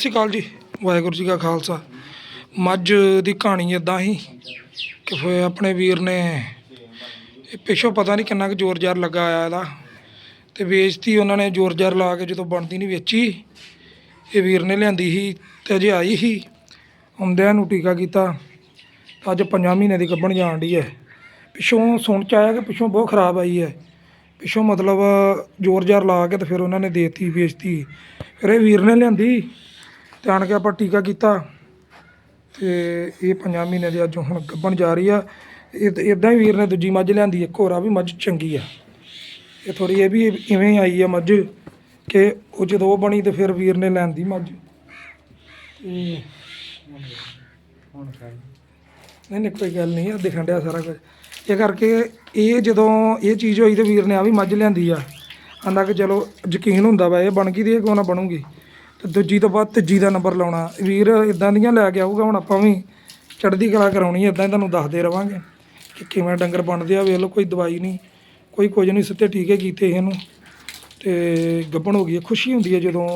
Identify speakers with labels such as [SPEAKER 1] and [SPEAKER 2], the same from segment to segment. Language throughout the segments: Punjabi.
[SPEAKER 1] ਸਤਿ ਸ਼੍ਰੀ ਅਕਾਲ ਜੀ, ਵਾਹਿਗੁਰੂ ਜੀ ਕਾ ਖਾਲਸਾ। ਮੱਝ ਦੀ ਕਹਾਣੀ ਇਦਾਂ ਹੀ ਕਿ ਫੇ ਆਪਣੇ ਵੀਰ ਨੇ ਇਹ ਪਿੱਛੋਂ ਪਤਾ ਨਹੀਂ ਕਿੰਨਾ ਕੁ ਜ਼ੋਰ ਜ਼ਾਰ ਲੱਗਾ ਆਇਆ ਇਹਦਾ ਤੇ ਵੇਚਤੀ ਉਹਨਾਂ ਨੇ ਜ਼ੋਰ ਜ਼ਾਰ ਲਾ ਕੇ ਜਦੋਂ ਬਣਦੀ ਨਹੀਂ ਵੇਚੀ, ਇਹ ਵੀਰ ਨੇ ਲਿਆਂਦੀ ਸੀ ਤੇ ਅਜੇ ਆਈ ਸੀ ਹੁੰਦਿਆਂ ਨੂੰ ਟੀਕਾ ਕੀਤਾ, ਤਾਂ ਅੱਜ ਪੰਜਾਂ ਮਹੀਨੇ ਦੀ ਗੱਭਣ ਜਾਣ ਡਈ ਹੈ। ਪਿੱਛੋਂ ਸੁਣ ਚ ਆਇਆ ਕਿ ਪਿੱਛੋਂ ਬਹੁਤ ਖਰਾਬ ਆਈ ਹੈ। ਪਿੱਛੋਂ ਮਤਲਬ ਜ਼ੋਰ ਜ਼ਾਰ ਲਾ ਕੇ ਤੇ ਫਿਰ ਉਹਨਾਂ ਨੇ ਦੇਤੀ, ਵੇਚਤੀ। ਫਿਰ ਇਹ ਵੀਰ ਨੇ ਲਿਆਂਦੀ ਤੇ ਆਣ ਕੇ ਆਪਾਂ ਟੀਕਾ ਕੀਤਾ ਤੇ ਇਹ ਪੰਜਾਂ ਮਹੀਨੇ ਦੇ ਅੱਜ ਹੁਣ ਗੱਭਣ ਜਾ ਰਹੀ ਆ। ਇਦਾਂ ਹੀ ਵੀਰ ਨੇ ਦੂਜੀ ਮੱਝ ਲਿਆਂਦੀ, ਇੱਕ ਹੋਰ ਆ ਵੀ ਮੱਝ ਚੰਗੀ ਆ। ਇਹ ਥੋੜੀ ਇਹ ਵੀ ਇਵੇਂ ਆਈ ਆ ਮੱਝ ਕਿ ਉਹ ਜਦੋਂ ਉਹ ਬਣੀ ਤੇ ਫਿਰ ਵੀਰ ਨੇ ਲੈਂਦੀ ਮੱਝ। ਤੇ ਨਹੀਂ ਨਹੀਂ, ਕੋਈ ਗੱਲ ਨਹੀਂ ਆ ਦਿਖਣ ਡਿਆ ਸਾਰਾ ਕੁਝ। ਇਹ ਕਰਕੇ ਇਹ ਜਦੋਂ ਇਹ ਚੀਜ਼ ਹੋਈ ਤੇ ਵੀਰ ਨੇ ਆ ਵੀ ਮੱਝ ਲਿਆਂਦੀ ਆ। ਆਂਦਾ ਕਿ ਚਲੋ ਯਕੀਨ ਹੁੰਦਾ ਵਾ, ਇਹ ਬਣ ਗਈ ਤੇ ਇਹ ਕਿਉਂ ਨਾ ਬਣੂਗੀ। ਤੇ ਦੂਜੀ ਤੋਂ ਬਾਅਦ ਤੀਜੀ ਦਾ ਨੰਬਰ ਲਾਉਣਾ ਵੀਰ ਇਦਾਂ ਦੀਆਂ ਲੈ ਕੇ ਆਊਗਾ, ਹੁਣ ਆਪਾਂ ਵੀ ਚੜ੍ਹਦੀ ਕਲਾ ਕਰਾਉਣੀ ਇਦਾਂ ਹੀ ਤੁਹਾਨੂੰ ਦੱਸਦੇ ਰਵਾਂਗੇ ਕਿ ਕਿਵੇਂ ਡੰਗਰ ਬਣਦੇ ਆ, ਵੇਖ ਲਓ, ਕੋਈ ਦਵਾਈ ਨਹੀਂ, ਕੋਈ ਕੁਝ ਨਹੀਂ, ਸਿੱਧੇ ਟੀਕੇ ਕੀਤੇ ਇਹਨੂੰ, ਤੇ ਗੱਭਣ ਹੋ ਗਈ ਹੈ। ਖੁਸ਼ੀ ਹੁੰਦੀ ਹੈ ਜਦੋਂ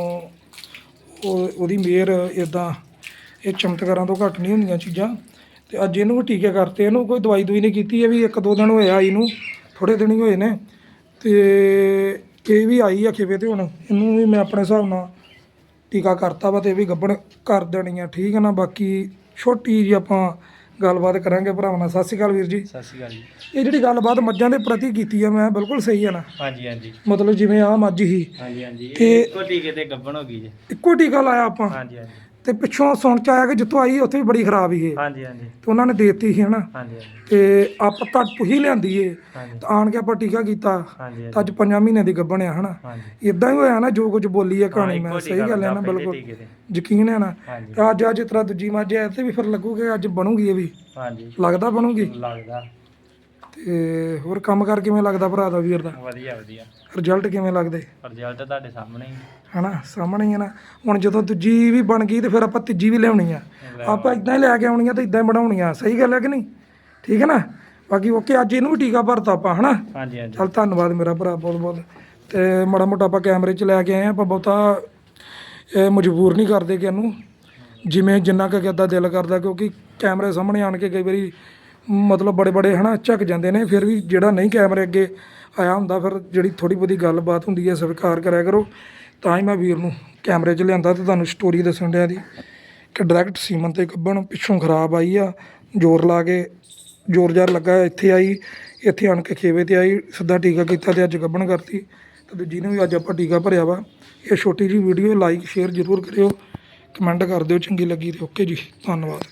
[SPEAKER 1] ਉਹ, ਉਹਦੀ ਮਿਹਰ ਇਦਾਂ ਇਹ ਚਮਤਕਾਰਾਂ ਤੋਂ ਘੱਟ ਨਹੀਂ ਹੁੰਦੀਆਂ ਚੀਜ਼ਾਂ, ਤੇ ਅੱਜ ਇਹਨੂੰ ਵੀ ਟੀਕੇ ਕਰਤੇ, ਇਹਨੂੰ ਕੋਈ ਦਵਾਈ ਦੂਈ ਨਹੀਂ ਕੀਤੀ ਹੈ, ਵੀ ਇੱਕ ਦੋ ਦਿਨ ਹੋਇਆ ਇਹਨੂੰ ਥੋੜੇ ਦਿਨ ਹੀ ਹੋਏ ਨੇ, ਤੇ ਇਹ ਵੀ ਆਈ ਆ ਖੇਵੇ ਤੇ ਹੁਣ, ਇਹਨੂੰ ਵੀ ਮੈਂ ਆਪਣੇ ਹਿਸਾਬ ਨਾਲ ਟੀਕਾ ਕਰਤਾ ਵਾ ਤੇ ਇਹ ਵੀ ਗੱਭਣ ਕਰ ਦੇਣੀ ਆ ਠੀਕ ਹੈ ਨਾ? ਬਾਕੀ ਛੋਟੀ ਜੀ ਆਪਾਂ ਗੱਲਬਾਤ ਕਰਾਂਗੇ ਭਰਾਵਾਂ ਨਾਲ। ਸਤਿ ਸ਼੍ਰੀ ਅਕਾਲ ਵੀਰ ਜੀ।
[SPEAKER 2] ਸਤਿ ਸ਼੍ਰੀ ਅਕਾਲ ਜੀ।
[SPEAKER 1] ਇਹ ਜਿਹੜੀ ਗੱਲਬਾਤ ਮੱਝਾਂ ਦੇ ਪ੍ਰਤੀ ਕੀਤੀ ਆ ਮੈਂ ਬਿਲਕੁਲ ਸਹੀ ਆ ਨਾ?
[SPEAKER 2] ਹਾਂਜੀ ਹਾਂਜੀ।
[SPEAKER 1] ਮਤਲਬ ਜਿਵੇਂ ਆ ਮੱਝ ਹੀ
[SPEAKER 2] ਹਾਂਜੀ ਹਾਂਜੀ।
[SPEAKER 1] ਤੇ-
[SPEAKER 2] ਇੱਕੋ ਟੀਕੇ ਤੇ ਗੱਭਣ ਹੋ ਗਈ ਜੀ।
[SPEAKER 1] ਇੱਕੋ ਟੀਕਾ ਲਾਇਆ ਆਪਾਂ।
[SPEAKER 2] ਹਾਂਜੀ ਹਾਂਜੀ।
[SPEAKER 1] ਤੇ ਪਿੱਛੋਂ ਸੁਣ ਚ ਆਇਆ ਕਿ ਜਿੱਥੋਂ ਆਈ ਉੱਥੇ ਵੀ ਬੜੀ ਖਰਾਬ ਹੀ ਇਹ
[SPEAKER 2] ਹਾਂਜੀ ਹਾਂਜੀ।
[SPEAKER 1] ਤੇ ਉਹਨਾਂ ਨੇ ਦੇਤੀ ਸੀ ਹਨਾ?
[SPEAKER 2] ਹਾਂਜੀ ਹਾਂਜੀ।
[SPEAKER 1] ਤੇ ਆਪਾਂ ਤਾਂ ਪੁਹੀ ਲਿਆਂਦੀ ਏ।
[SPEAKER 2] ਹਾਂਜੀ।
[SPEAKER 1] ਤਾਂ ਆਣ ਕੇ ਆਪਾਂ ਟੀਕਾ ਕੀਤਾ।
[SPEAKER 2] ਹਾਂਜੀ
[SPEAKER 1] ਤਾਂ ਅੱਜ ਪੰਜਾਂ ਮਹੀਨੇ ਦੀ ਗੱਭਣ ਆ ਹਨਾ?
[SPEAKER 2] ਹਾਂਜੀ।
[SPEAKER 1] ਇਦਾਂ ਹੀ ਹੋਇਆ ਨਾ ਜੋ ਕੁਝ ਬੋਲੀ ਆ ਕਹਾਣੀ ਮੈਂ ਸਹੀ ਗੱਲ ਹੈ ਨਾ ਬਿਲਕੁਲ। ਯਕੀਨ ਹੈ ਨਾ।
[SPEAKER 2] ਹਾਂਜੀ।
[SPEAKER 1] ਤੇ ਅੱਜ ਅੱਜ ਤਰ੍ਹਾਂ ਦੂਜੀ ਮੱਝ ਐ ਤੇ ਵੀ ਫਿਰ ਲੱਗੂਗਾ ਅੱਜ ਬਣੂਗੀ ਇਹ ਵੀ।
[SPEAKER 2] ਹਾਂਜੀ।
[SPEAKER 1] ਲੱਗਦਾ ਬਣੂਗੀ?
[SPEAKER 2] ਲੱਗਦਾ।
[SPEAKER 1] ਤੇ ਹੋਰ ਕੰਮ ਕਰ ਕਿਵੇਂ ਲੱਗਦਾ ਭਰਾ ਦਾ ਵੀਰ ਦਾ?
[SPEAKER 2] ਵਧੀਆ ਵਧੀਆ।
[SPEAKER 1] ਰਿਜ਼ਲਟ ਕਿਵੇਂ ਲੱਗਦੇ?
[SPEAKER 2] ਰਿਜ਼ਲਟ ਤੁਹਾਡੇ ਸਾਹਮਣੇ ਹੀ
[SPEAKER 1] ਹਨਾ ਸਾਹਮਣੇ ਹੀ ਹੈ ਨਾ। ਹੁਣ ਜਦੋਂ ਦੂਜੀ ਵੀ ਬਣ ਗਈ ਤੇ ਫਿਰ ਆਪਾਂ ਤੀਜੀ ਵੀ ਲਿਆਉਣੀ ਆ। ਆਪਾਂ ਇਦਾਂ ਹੀ ਲੈ ਕੇ ਆਉਣੀਆਂ ਤੇ ਇਦਾਂ ਹੀ ਬਣਾਉਣੀਆਂ ਸਹੀ ਗੱਲ ਹੈ ਕਿ ਨਹੀਂ? ਠੀਕ ਹੈ ਨਾ? ਬਾਕੀ ਓਕੇ ਅੱਜ ਇਹਨੂੰ ਵੀ ਟੀਕਾ ਭਰਤਾ ਆਪਾਂ ਹਨਾ?
[SPEAKER 2] ਹਾਂਜੀ ਹਾਂਜੀ।
[SPEAKER 1] ਚਲ ਧੰਨਵਾਦ ਮੇਰਾ ਭਰਾ ਬਹੁਤ ਬਹੁਤ ਤੇ ਮਾੜਾ ਮੋਟਾ ਆਪਾਂ ਕੈਮਰੇ 'ਚ ਲੈ ਕੇ ਆਏ ਆ ਆਪਾਂ ਬਹੁਤਾ ਇਹ ਮਜਬੂਰ ਨਹੀਂ ਕਰਦੇ ਕਿ ਇਹਨੂੰ। ਜਿਵੇਂ ਜਿੰਨਾ ਕੁ ਕਿਦਾ ਦਿਲ ਕਰਦਾ ਕਿਉਂਕਿ ਕੈਮਰੇ ਸਾਹਮਣੇ ਆਣ ਕੇ ਕਈ ਵਾਰੀ ਮਤਲਬ ਬੜੇ ਬੜੇ ਹਨਾ ਝੱਕ ਜਾਂਦੇ ਨੇ, ਫਿਰ ਵੀ ਜਿਹੜਾ ਨਹੀਂ ਕੈਮਰੇ ਅੱਗੇ ਆਇਆ ਹੁੰਦਾ, ਫਿਰ ਜਿਹੜੀ ਥੋੜੀ ਬਹੁਤੀ ਗੱਲਬਾਤ ਹੁੰਦੀ ਹੈ, ਸਵੀਕਾਰ ਕਰਿਆ ਕਰੋ। ਤਾਂ ਹੀ ਮੈਂ ਵੀਰ ਨੂੰ ਕੈਮਰੇ 'ਚ ਲਿਆਂਦਾ ਤੇ ਤੁਹਾਨੂੰ ਸਟੋਰੀ ਦੱਸਣ ਡਿਆ ਦੀ ਕਿ ਡਾਇਰੈਕਟ ਸੀਮਨ ਤੇ ਕੱਢਣ ਪਿੱਛੋਂ ਖਰਾਬ ਆਈ ਆ, ਜ਼ੋਰ ਲਾ ਕੇ ਜ਼ੋਰ ਜ਼ਾਰ ਲੱਗਾ, ਇੱਥੇ ਆਈ, ਇੱਥੇ ਆਣ ਕੇ ਖੇਵੇ ਤੇ ਆਈ, ਸਿੱਧਾ ਟੀਕਾ ਕੀਤਾ ਤੇ ਅੱਜ ਗੱਭਣ ਕਰਤੀ। ਤੇ ਦੂਜੀ ਨੂੰ ਵੀ ਅੱਜ ਆਪਾਂ ਟੀਕਾ ਭਰਿਆ ਵਾ। ਇਹ ਛੋਟੀ ਜਿਹੀ ਵੀਡੀਓ ਲਾਈਕ ਸ਼ੇਅਰ ਜ਼ਰੂਰ ਕਰਿਓ ਕਮੈਂਟ ਕਰ ਦਿਓ, ਚੰਗੀ ਲੱਗੀ ਤੇ ਓਕੇ ਜੀ, ਧੰਨਵਾਦ।